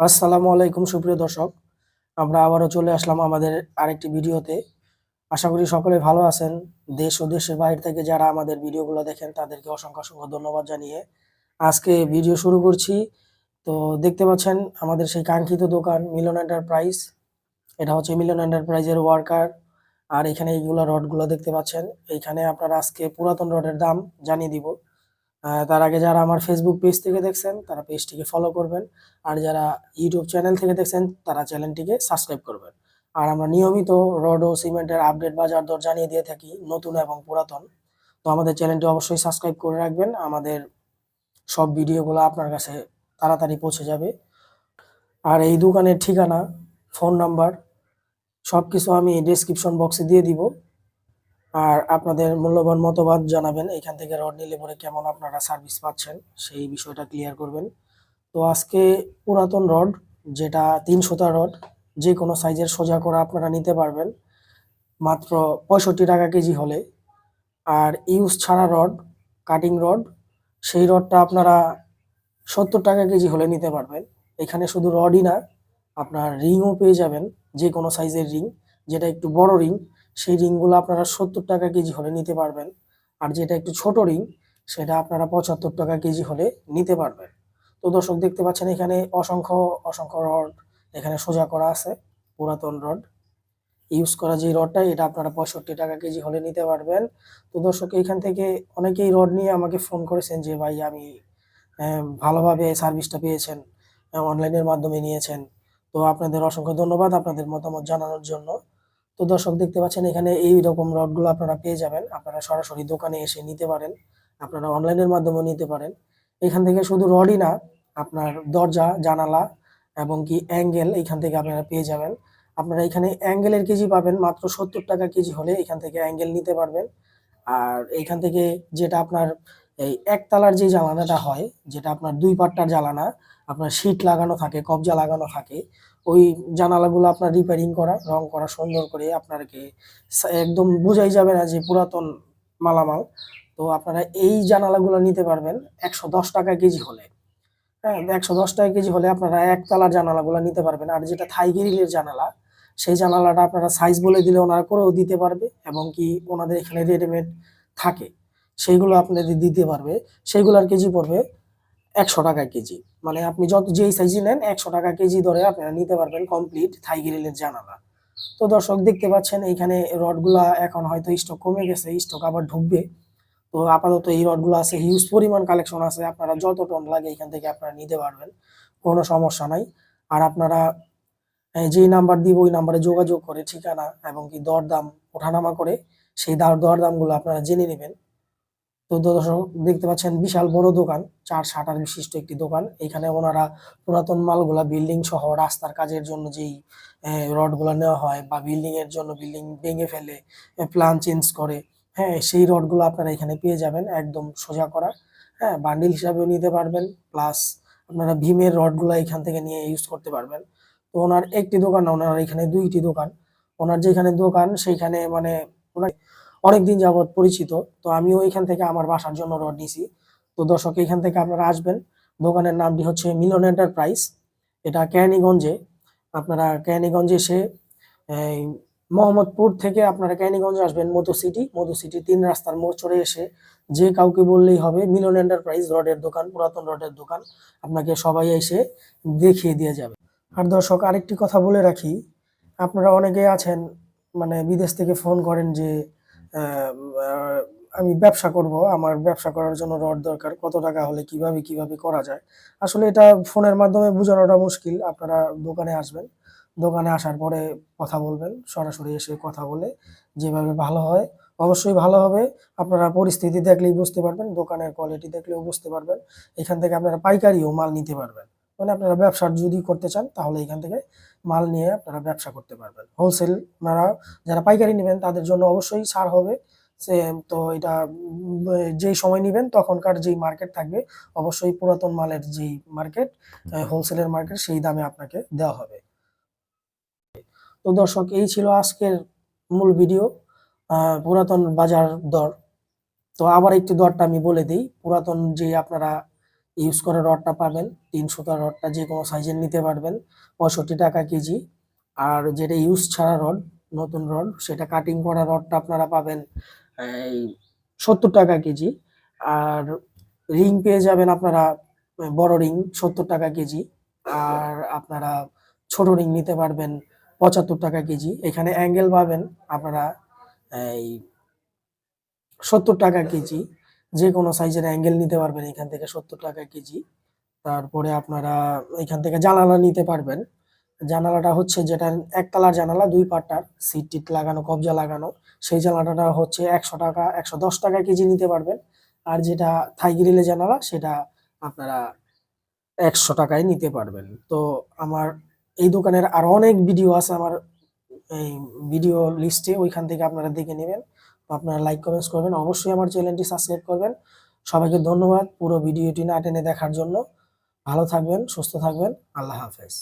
আসসালামু আলাইকুম, সুপ্রিয় দর্শক। আমরা আবারও চলে আসলাম আমাদের আরেকটি ভিডিওতে। আশা করি সকলে ভালো আছেন। দেশ ও দেশের বাইরে থেকে যারা আমাদের ভিডিওগুলো দেখেন, তাদেরকে অসংখ্য অসংখ্য ধন্যবাদ জানিয়ে আজকে ভিডিও শুরু করছি। তো দেখতে পাচ্ছেন, আমাদের সেই কাঙ্ক্ষিত দোকান মিলন এন্টারপ্রাইজ। এটা হচ্ছে মিলন এন্টারপ্রাইজের ওয়ার্কার। আর এখানে এইগুলো রডগুলো দেখতে পাচ্ছেন। এইখানে আপনারা আজকে পুরাতন রডের দাম জানিয়ে দিব। তার আগে যারা আমার ফেসবুক পেজ থেকে দেখছেন, তারা পেজটিকে ফলো করবেন। আর যারা ইউটিউব চ্যানেল থেকে দেখছেন, তারা চ্যানেলটিকে সাবস্ক্রাইব করবেন। আর আমরা নিয়মিত রড ও সিমেন্টের আপডেট বাজার দর জানিয়ে দিয়ে থাকি, নতুন এবং পুরাতন। তো আমাদের চ্যানেলটি অবশ্যই সাবস্ক্রাইব করে রাখবেন। আমাদের সব ভিডিওগুলো আপনার কাছে তাড়াতাড়ি পৌঁছে যাবে। আর এই দোকানের ঠিকানা ফোন নাম্বার সব কিছু আমি ডেসক্রিপশন বক্সে দিয়ে দিব। আর আপনাদের মূল্যবান মতবাদ জানাবেন, এখান থেকে রড নিলে পরে কেমন আপনারা সার্ভিস পাচ্ছেন, সেই বিষয়টা ক্লিয়ার করবেন। তো আজকে পুরাতন রড, যেটা তিন সুতা রড, যে কোনো সাইজের সোজা করা আপনারা নিতে পারবেন, মাত্র পঁয়ষট্টি টাকা কেজি হলে। আর ইউজ ছাড়া রড কাটিং রড সেই রডটা আপনারা সত্তর টাকা কেজি হলে নিতে পারবেন। এখানে শুধু রডই না, আপনার রিংও পেয়ে যাবেন, যে কোনো সাইজের রিং যেটা একটু বড় রিং, সেই রিংগুলো আপনারা সত্তর টাকা কেজি হলে নিতে পারবেন। আর যেটা একটু ছোট রিং, সেটা আপনারা পঁচাত্তর টাকা কেজি হলে নিতে পারবেন। তো দর্শক, দেখতে পাচ্ছেন এখানে অসংখ্য অসংখ্য রড এখানে সোজা করা আছে, পুরাতন রড। ইউজ করা যে রডটা, এটা আপনারা পঁয়ষট্টি টাকা কেজি হলে নিতে পারবেন। তো দর্শক, এখান থেকে অনেকেই রড নিয়ে আমাকে ফোন করেছেন যে, ভাই, আমি ভালোভাবে সার্ভিসটা পেয়েছেন, অনলাইনের মাধ্যমে নিয়েছেন। তো আপনাদের অসংখ্য ধন্যবাদ আপনাদের মতামত জানানোর জন্য। তো দর্শক দেখতে পাচ্ছেন, এখানে এই রকম রডগুলো আপনারা পেয়ে যাবেন। আপনারা সরাসরি দোকানে এসে নিতে পারেন, আপনারা অনলাইনের মাধ্যমেও নিতে পারেন। এখান থেকে শুধু রডই না, আপনার দরজা, জানালা এবং কি অ্যাঙ্গেল এখান থেকে আপনারা পেয়ে যাবেন। আপনারা এখানে অ্যাঙ্গেলের কেজি পাবেন, মাত্র সত্তর টাকা কেজি হলে এখান থেকে অ্যাঙ্গেল নিতে পারবেন। আর এইখান থেকে যেটা আপনার এই একতলার যে জ্বালানাটা হয়, যেটা আপনার দুই পাট্টার জ্বালানা আপনার শীট লাগানো থাকে, কবজা লাগানো থাকে, ওই জানালাগুলো আপনার রিপেয়ারিং করা, রং করা, সুন্দর করে আপনারকে একদম বোঝাই যাবে না যে পুরাতন মালামাল। তো আপনারা এই জানালাগুলো নিতে পারবেন একশো দশ টাকা কেজি হলে। হ্যাঁ একশো দশ টাকা কেজি হলে আপনারা একতলার জানালাগুলো নিতে পারবেন। আর যেটা থাই গ্রিলের জানালা, সেই জানালাটা আপনারা সাইজ বলে দিলে ওনারা করেও দিতে পারবে এবং কি ওনাদের এখানে রেডিমেড থাকে। সেইগুলো আপনাদের দিতে পারবে। সেইগুলোর কেজি পড়বে একশো টাকা কেজি। মানে আপনি যত যেই সাইজই নেন, একশো টাকা কেজি ধরে আপনারা নিতে পারবেন কমপ্লিট থাই গ্রিলের জানালা। তো দর্শক, দেখতে পাচ্ছেন, এইখানে রডগুলা এখন হয়তো স্টক কমে গেছে স্টক আবার ঢুকবে। তো আপাতত এই রডগুলো আছে হিউজ পরিমাণ কালেকশন আছে, আপনারা যত টন লাগে এখান থেকে আপনারা নিতে পারবেন, কোনো সমস্যা নাই। আর আপনারা যেই নাম্বার দিব, ওই নাম্বারে যোগাযোগ করে ঠিকানা এবং কি দরদাম, ওঠানামা করে, সেই দর দরদামগুলো আপনারা জেনে নেবেন। তো দর্শক দেখতে পাচ্ছেন বিশাল বড় দোকান, চার শাটার বিশিষ্ট একটি দোকান। এখানে ওনারা পুরাতন মালগুলা বিল্ডিং সহ রাস্তার কাজের জন্য যেই রডগুলো নেওয়া হয় বা বিল্ডিং এর জন্য বিল্ডিং ভেঙে ফেলে প্ল্যান চেঞ্জ করে হ্যাঁ সেই রডগুলো আপনারা এখানে পেয়ে যাবেন একদম সোজা করা। হ্যাঁ বান্ডিল হিসাবেও নিতে পারবেন প্লাস আপনারা ভীমের রডগুলো এখান থেকে নিয়ে ইউজ করতে পারবেন। তো ওনার একটি দোকান না, ওনার এখানে দুইটি দোকান। ওনার যেখানে দোকান, সেইখানে মানে ওনার অনেকদিন যাবৎ পরিচিত, তো আমিও এখান থেকে আমার বাসার জন্য রড নিছি তো দর্শক, এখান থেকে আপনারা আসবেন। দোকানের নামটি হচ্ছে মিলন এন্টারপ্রাইজ। এটা ক্যানিগঞ্জে আপনারা ক্যানিগঞ্জে এসে মোহাম্মদপুর থেকে আপনারা ক্যানিগঞ্জে আসবেন, মধু সিটি। মধু সিটি তিন রাস্তার মোড় এসে যে কাউকে বললেই হবে, মিলন এন্টারপ্রাইজ রডের দোকান, পুরাতন রডের দোকান। আপনাকে সবাই এসে দেখিয়ে দিয়ে যাবে। আর দর্শক, আরেকটি কথা বলে রাখি। আপনারা অনেকে আছেন মানে বিদেশ থেকে ফোন করেন যে আমি ব্যবসা করব, আমার ব্যবসা করার জন্য রড দরকার, কত টাকা হলে কীভাবে কীভাবে করা যায়? আসলে এটা ফোনের মাধ্যমে বোঝানোটা মুশকিল, আপনারা দোকানে আসবেন, দোকানে আসার পরে কথা বলবেন, সরাসরি এসে কথা বলে যেভাবে ভালো হয়, অবশ্যই ভালো হবে, আপনারা পরিস্থিতি দেখলেই বুঝতে পারবেন, দোকানের কোয়ালিটি দেখলেও বুঝতে পারবেন, এখান থেকে আপনারা পাইকারিও মাল নিতে পারবেন মানে আপনারা ব্যবসা যদি করতে চান, তাহলে এখান থেকে মাল নিয়ে আপনারা ব্যবসা করতে পারবেন। হোলসেল আপনারা যারা পাইকারি নেবেন, তাদের জন্য অবশ্যই ছাড় হবে। তো এটা যেই সময় নেবেন, তখনকার যেই মার্কেট থাকবে, অবশ্যই পুরাতন মালের যেই মার্কেট হোলসেলের মার্কেট সেই দামে আপনাকে দেওয়া হবে। তো দর্শক, এই ছিল আজকের মূল ভিডিও পুরাতন বাজার দর। তো আবার একটু দরটা আমি বলে দিই। পুরাতন যে আপনারা ইউজ করা রডটা পাবেন তিন সুতার রডটা যে কোনো সাইজের নিতে পারবেন, পঁয়ষট্টি টাকা কেজি। আর যেটা ইউজ ছাড়া রড, নতুন রড, সেটা কাটিং করা রডটা আপনারা পাবেন, এই সত্তর টাকা কেজি। আর রিং পেয়ে যাবেন আপনারা, বড় রিং সত্তর টাকা কেজি। আর আপনারা ছোট রিং নিতে পারবেন, পঁচাত্তর টাকা কেজি। এখানে অ্যাঙ্গেল পাবেন আপনারা, এই সত্তর টাকা কেজি। যে কোনো সাইজের অ্যাঙ্গেল নিতে পারবেন এখান থেকে সত্তর টাকা কেজি। তারপরে আপনারা এখান থেকে জানালা নিতে পারবেন। জানালাটা হচ্ছে যেটা একতলার জানালা, দুই পাট্টার সিট টিট লাগানো, কবজা লাগানো, সেই জানালাটা হচ্ছে একশো টাকা, একশো দশ টাকা কেজি নিতে পারবেন। আর যেটা থাই গ্রিলে জানালা, সেটা আপনারা একশো টাকায় নিতে পারবেন। তো আমার এই দোকানের আরও অনেক ভিডিও আছে, আমার এই ভিডিও লিস্টে ওইখান থেকে আপনারা দেখে নেবেন আপনারা লাইক কমেন্টস করবেন। অবশ্যই আমার চ্যানেলটি সাবস্ক্রাইব করবেন। সবাইকে ধন্যবাদ পুরো ভিডিওটি না টেনে দেখার জন্য। ভালো থাকবেন, সুস্থ থাকবেন। আল্লাহ হাফেজ।